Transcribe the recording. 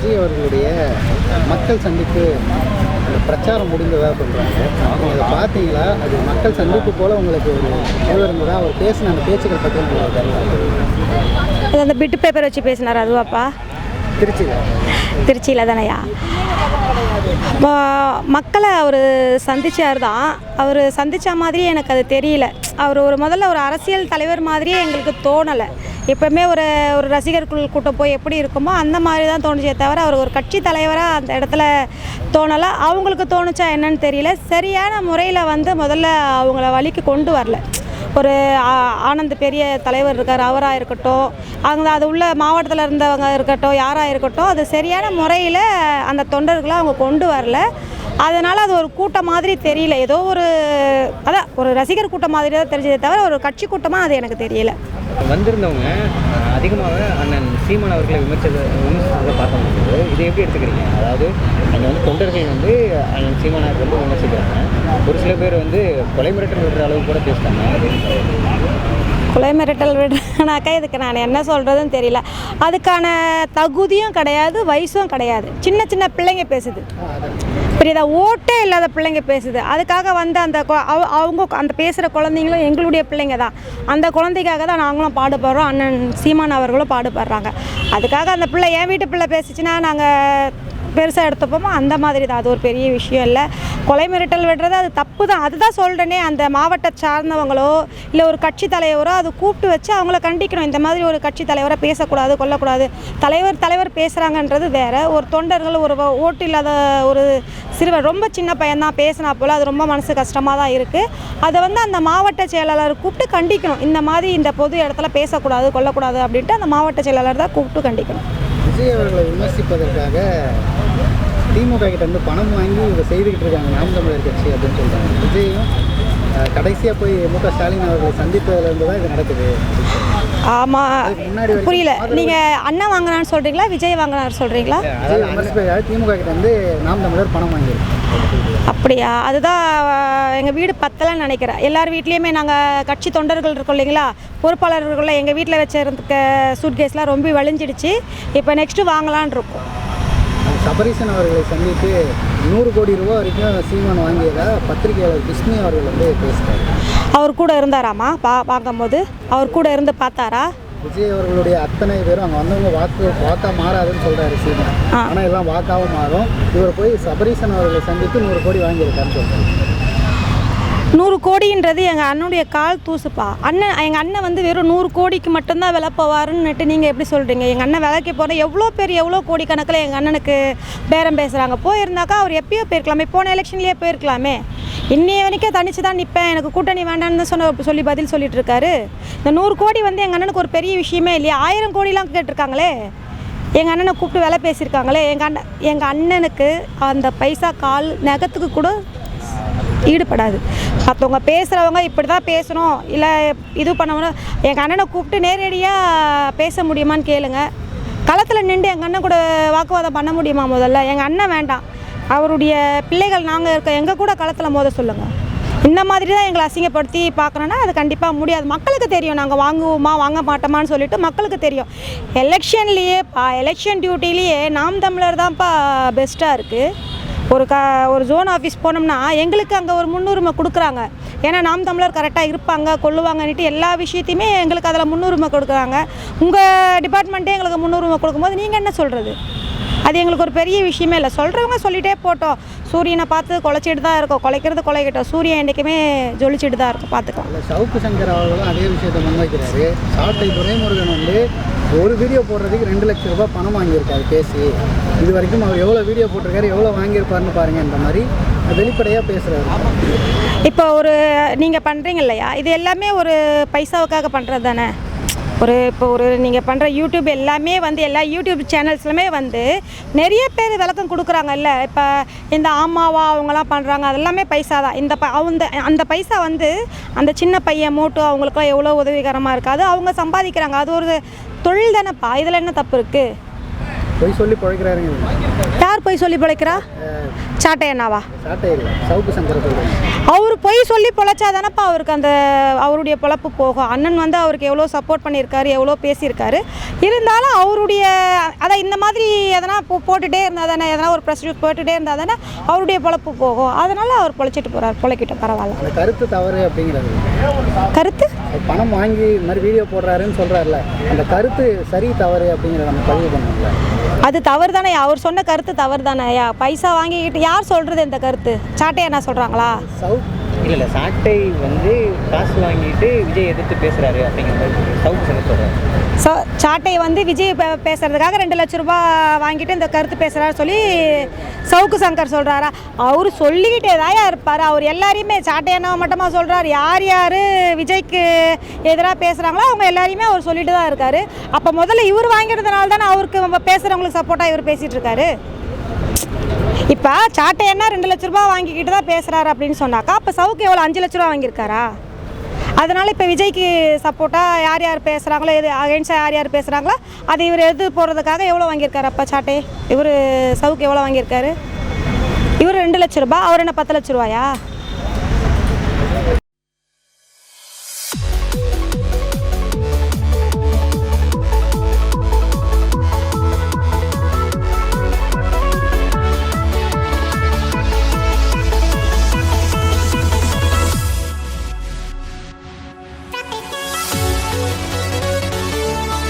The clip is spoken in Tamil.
விஜய் அவர்களுடைய மக்கள் சந்திப்பு அந்த பிரச்சாரம் முடிந்ததாக சொல்கிறாங்க அதை பார்த்தீங்களா? அது மக்கள் சந்திப்பு போல் உங்களுக்கு ஒரு இருந்ததா? அவர் பேசின அந்த பேச்சுக்கள் பற்றி உங்களுக்கு அந்த பிட்டு பேப்பர் வச்சு பேசினார் அதுவாப்பா? திருச்சியில். திருச்சியில் தானையா? மக்களை அவர் சந்திச்சார் தான். அவர் சந்தித்த மாதிரி எனக்கு அது தெரியல. அவர் ஒரு முதல்ல ஒரு அரசியல் தலைவர் மாதிரியே எங்களுக்கு தோணலை. எப்பவுமே ஒரு ஒரு ரசிகர்கள் கூட்டம் போய் எப்படி இருக்குமோ அந்த மாதிரி தான் தோணுச்சே தவிர அவர் ஒரு கட்சி தலைவராக அந்த இடத்துல தோணலை. அவங்களுக்கு தோணுச்சா என்னன்னு தெரியல. சரியான முறையில் வந்து முதல்ல அவங்கள வழிக்கு கொண்டு வரல. ஒரு ஆ- ஆனந்த் பெரிய தலைவர் இருக்கார் அவராக இருக்கட்டும். அவங்க அது உள்ள மாவட்டத்தில் இருந்தவங்க இருக்கட்டும் யாராக இருக்கட்டும் அது சரியான முறையில் அந்த தொண்டர்களை அவங்க கொண்டு வரல. அதனால் அது ஒரு கூட்டம் மாதிரி தெரியல. ஏதோ ஒரு அதான் ஒரு ரசிகர் கூட்டம் மாதிரி தான் தெரிஞ்சதே தவிர ஒரு கட்சி கூட்டமாக அது எனக்கு தெரியல. வந்திருந்தவங்க அதிகமாக அண்ணன் சீமான் அவர்களை விமர்சித்த விமர்சித்ததை முடியுது இதை எப்படி எடுத்துக்கிறீங்க? அதாவது அங்கே வந்து தொண்டர்கள் வந்து அண்ணன் சீமான் அவர்கள் வந்து விமர்சிக்கிறாங்க. ஒரு சில பேர் வந்து கொலை மிரட்டல் விடுற அளவு கூட பேசுகிறாங்க கொலை மிரட்டல் விடுறனாக்கா இதுக்கு நான் என்ன சொல்கிறதுன்னு தெரியல. அதுக்கான தகுதியும் கிடையாது வயசும் கிடையாது. சின்ன சின்ன பிள்ளைங்க பேசுது. புரியுதா? ஓட்டே இல்லாத பிள்ளைங்க பேசுது. அதுக்காக வந்து அந்த அவ- அவங்க அந்த பேசுகிற குழந்தைங்களும் எங்களுடைய பிள்ளைங்க தான். அந்த குழந்தைக்காக தான் நாங்களும் பாடுபடுறோம். அண்ணன் சீமான் அவர்களும் பாடுபடுறாங்க. அதுக்காக அந்த பிள்ளை என் வீட்டு பிள்ளை பேசிச்சுன்னா நாங்கள் பெருசாக எடுத்துப்போமோ அந்த மாதிரி தான் அது ஒரு பெரிய விஷயம் இல்லை. கொலை மிரட்டல் விடுறது அது தப்பு தான் அதுதான் சொல்கிறேனே அந்த மாவட்ட சார்ந்தவங்களோ இல்லை ஒரு கட்சி தலைவரோ அது கூப்பிட்டு வச்சு அவங்கள கண்டிக்கணும். இந்த மாதிரி ஒரு கட்சி தலைவரை பேசக்கூடாது கொல்லக்கூடாது. தலைவர் தலைவர் பேசுகிறாங்கன்றது வேறு. ஒரு தொண்டர்கள் ஒரு ஓட்டு இல்லாத ஒரு சிறுவர் ரொம்ப சின்ன பையன்தான் பேசினா போல் அது ரொம்ப மனசு கஷ்டமாக தான் இருக்குது அதை வந்து அந்த மாவட்ட செயலாளர் கூப்பிட்டு கண்டிக்கணும். இந்த மாதிரி இந்த பொது இடத்துல பேசக்கூடாது கொல்லக்கூடாது அப்படின்ட்டு அந்த மாவட்ட செயலாளர் தான் கூப்பிட்டு கண்டிக்கணும். விஜய் அவர்களை விமர்சிப்பதற்காக திமுக கிட்ட இருந்து பணம் வாங்கி இதை செய்துக்கிட்டு இருக்காங்க நாம் தமிழர் கட்சி அப்படின்னு சொல்கிறாங்க விஜயும் கடைசியாக போய் மு க ஸ்டாலின் அவர்களை சந்தித்ததுலேருந்து தான் இது நடக்குது. ஆமாம் புரியல. நீங்கள் அண்ணன் வாங்கினான்னு சொல்கிறீங்களா விஜய் வாங்கினார் சொல்கிறீங்களா திமுக கிட்ட இருந்து நாம் தமிழர் பணம் வாங்கியிருக்கு அப்படியா? அதுதான் எங்கள் வீடு பத்தலைன்னு நினைக்கிறேன். எல்லார் வீட்லேயுமே நாங்கள் கட்சி தொண்டர்கள் இருக்கோம் இல்லைங்களா? பொறுப்பாளர்கள எங்கள் வீட்டில் வச்சிருக்க சூட்கேஸ்லாம் ரொம்ப வழிஞ்சிடுச்சு இப்போ நெக்ஸ்ட்டு வாங்கலான் இருக்கோம். சபரீசன் அவர்களை சந்தித்து நூறு கோடி ரூபா வரைக்கும் சீமான் வாங்கியதா பத்திரிகையாளர் விஷ்ணு அவர்கள் வந்து பேசுகிறார் அவர் கூட இருந்தாராமா? பா பார்க்கும்போது அவர் கூட இருந்து பார்த்தாரா? விஜய் அவர்களுடைய அத்தனை பேரும் அங்கே வந்தவங்க வாக்கு வாக்கா மாறாதுன்னு சொல்கிறாரு சீமான் ஆ. ஆனால் எல்லாம் வாக்காவும் மாறும். இவர் போய் சபரீசன் அவர்களை சந்தித்து நூறு கோடி வாங்கியிருக்காருன்னு சொல்கிறார் நூறு கோடின்றது எங்கள் அண்ணனுடைய கால் தூசுப்பா. அண்ணன் எங்கள் அண்ணன் வந்து வெறும் நூறு கோடிக்கு மட்டும்தான் விலை போவாருன்னுட்டு நீங்கள் எப்படி சொல்கிறீங்க எங்கள் அண்ணன் விலைக்கு போனால் எவ்வளோ பேர் எவ்வளோ கோடி கணக்கில் எங்கள் அண்ணனுக்கு பேரம் பேசுகிறாங்க போயிருந்தாக்கா அவர் எப்பயோ போயிருக்கலாமே. போன எலெக்ஷன்லேயே போயிருக்கலாமே. இன்னைய வரைக்கும் தனிச்சு தான் நிற்பேன் எனக்கு கூட்டணி வேண்டாம்னு சொன்ன சொல்லி பதில் சொல்லிட்டு இருக்காரு இந்த நூறு கோடி வந்து எங்கள் அண்ணனுக்கு ஒரு பெரிய விஷயமே இல்லையா? ஆயிரம் கோடிலாம் கேட்டிருக்காங்களே. எங்கள் அண்ணனை கூப்பிட்டு வேலை பேசியிருக்காங்களே. எங்கள் அண்ணன் எங்கள் அண்ணனுக்கு அந்த பைசா கால் நகத்துக்கு கூட ஈடுபடாது. மற்றவங்க பேசுகிறவங்க இப்படி தான் பேசணும். இல்லை இது பண்ணணும் எங்கள் அண்ணனை கூப்பிட்டு நேரடியாக பேச முடியுமான்னு கேளுங்க. களத்தில் நின்று எங்கள் அண்ணன் கூட வாக்குவாதம் பண்ண முடியுமா முதல்ல? எங்கள் அண்ணன் வேண்டாம். அவருடைய பிள்ளைகள் நாங்கள் இருக்க எங்கள் கூட களத்தில் மோத சொல்லுங்கள் இந்த மாதிரி தான் எங்களை அசிங்கப்படுத்தி பார்க்குறோன்னா அது கண்டிப்பாக முடியாது. மக்களுக்கு தெரியும் நாங்கள் வாங்குவோமா வாங்க மாட்டோமான்னு சொல்லிட்டு மக்களுக்கு தெரியும். எலெக்ஷன்லேயே பா எலெக்ஷன் டியூட்டிலேயே நாம் தமிழர் தான்ப்பா பெஸ்ட்டாக இருக்குது ஒரு க ஒரு ஜோன் ஆஃபீஸ் போனோம்னா எங்களுக்கு அங்கே ஒரு முன்னுரிமை கொடுக்குறாங்க. ஏன்னா நாம் தமிழர் கரெக்டாக இருப்பாங்க கொள்ளுவாங்கன்ட்டு எல்லா விஷயத்தையுமே எங்களுக்கு அதில் முன்னுரிமை கொடுக்குறாங்க. உங்கள் டிபார்ட்மெண்ட்டே எங்களுக்கு முன்னுரிமை கொடுக்கும்போது நீங்கள் என்ன சொல்கிறது அது எங்களுக்கு ஒரு பெரிய விஷயமே இல்லை. சொல்கிறவங்க சொல்லிகிட்டே போட்டோம். சூரியனை பார்த்து குலைச்சிட்டு தான் இருக்கோம். குலைக்கிறது குலைக்கட்டும். சூரியன் என்றைக்குமே ஜொலிச்சிட்டு தான் இருக்கும். பார்த்துக்கலாம். சவுக்கு சங்கர் அவர்களும் அதே விஷயத்தை முன்வைக்கிறாரு. சாட்டை துரைமுருகன் வந்து ஒரு வீடியோ போடுறதுக்கு ரெண்டு லட்சம் ரூபாய் பணம் வாங்கியிருக்காரு பேசி. இது வரைக்கும் அவர் எவ்வளோ வீடியோ போட்டிருக்காரு எவ்வளோ வாங்கியிருப்பாருன்னு பாருங்க இந்த மாதிரி வெளிப்படையாக பேசுகிறாரு இப்போ ஒரு நீங்கள் பண்ணுறீங்க இல்லையா? இது எல்லாமே ஒரு பைசாவுக்காக பண்ணுறது தானே ஒரு இப்போ ஒரு நீங்கள் பண்ணுற யூடியூப் எல்லாமே வந்து எல்லா யூடியூப் சேனல்ஸ்லுமே வந்து நிறைய பேர் விளக்கம் கொடுக்குறாங்கல்ல. இப்போ இந்த ஆமாவா அவங்களாம் பண்ணுறாங்க அதெல்லாமே பைசா தான். இந்த ப அந்த அந்த பைசா வந்து அந்த சின்ன பையன் மூட்டு அவங்களுக்குலாம் எவ்வளோ உதவிகரமாக இருக்காது அவங்க சம்பாதிக்கிறாங்க. அது ஒரு தொழில் தானேப்பா. இதில் என்ன தப்பு இருக்குது பொய் சொல்லி பழைக்கிறாருங்க யார் போய் சொல்லி பிழைக்கிறா? சாட்டை என்னவா சாட்டை இல்லை சவுக்கு சங்கரை பொய் சொல்லி பொழைச்சா தானப்பா அவருக்கு அந்த அவருடைய பொழப்பு போகும். அண்ணன் வந்து அவருக்கு எவ்வளோ சப்போர்ட் பண்ணியிருக்காரு எவ்வளோ பேசியிருக்காரு. இருந்தாலும் அவருடைய அதான் இந்த மாதிரி எதனா போ போட்டுகிட்டே இருந்தால் தானே எதனா ஒரு ப்ரெஸ் போட்டுகிட்டே இருந்தால் தானே அவருடைய பொழப்பு போகும். அதனால் அவர் பொழைச்சிட்டு போகிறார் பொழைக்கிட்ட பரவாயில்ல. அந்த கருத்து தவறு அப்படிங்கிறது. கருத்து? பணம் வாங்கி இந்த மாதிரி வீடியோ போடுறாருன்னு சொல்கிறாருல அந்த கருத்து சரி தவறு அப்படிங்கிறத நம்ம பதிவு பண்ணணும்ல அது தவறு தானே அவர் சொன்ன கருத்து தவறு தானே. பைசா வாங்கிக்கிட்டு யார் சொல்கிறது இந்த கருத்து? சாட்டையா என்ன சொல்கிறாங்களா சவுத் இல்லை இல்லை சாட்டை வந்து காசு வாங்கிட்டு விஜய் எதிர்த்து பேசுகிறாரு அப்படிங்கிற மாதிரி சவுக்கு சங்கர் சொல்கிறாரு ஸோ சாட்டை வந்து விஜய் பே- பேசுறதுக்காக ரெண்டு லட்ச ரூபா வாங்கிட்டு இந்த கருத்து பேசுகிறாரு சொல்லி சவுக்கு சங்கர் சொல்கிறாரா அவர் சொல்லிக்கிட்டே தான் இருப்பார். அவர் எல்லாரையுமே சாட்டையண்ணா மட்டுமா சொல்கிறார் யார் யார் விஜய்க்கு எதிராக பேசுகிறாங்களோ அவங்க எல்லாரையுமே அவர் சொல்லிட்டு தான் இருக்கார். அப்போ முதல்ல இவர் வாங்கிறதுனால தானே அவருக்கு நம்ம பேசுகிறவங்களுக்கு சப்போர்ட்டாக இவர் பேசிகிட்டு இருக்காரு? இப்போ சாட்டையன்னா ரெண்டு லட்ச ரூபாய் வாங்கிக்கிட்டு தான் பேசுகிறாரு அப்படின்னு சொன்னாக்கா அப்போ சவுக்கு எவ்வளோ அஞ்சு லட்ச ரூபா வாங்கியிருக்காரா? அதனால் இப்போ விஜய்க்கு சப்போர்ட்டாக யார் யார் பேசுகிறாங்களோ எது அகைன்ஸ்டாக யார் யார் பேசுகிறாங்களோ அது இவர் எது போடுறதுக்காக எவ்வளோ வாங்கியிருக்காரு அப்போ சாட்டே? இவர் சவுக்கு எவ்வளோ வாங்கியிருக்காரு? இவர் ரெண்டு லட்ச ரூபா அவர் என்ன பத்து லட்ச ரூபாயா?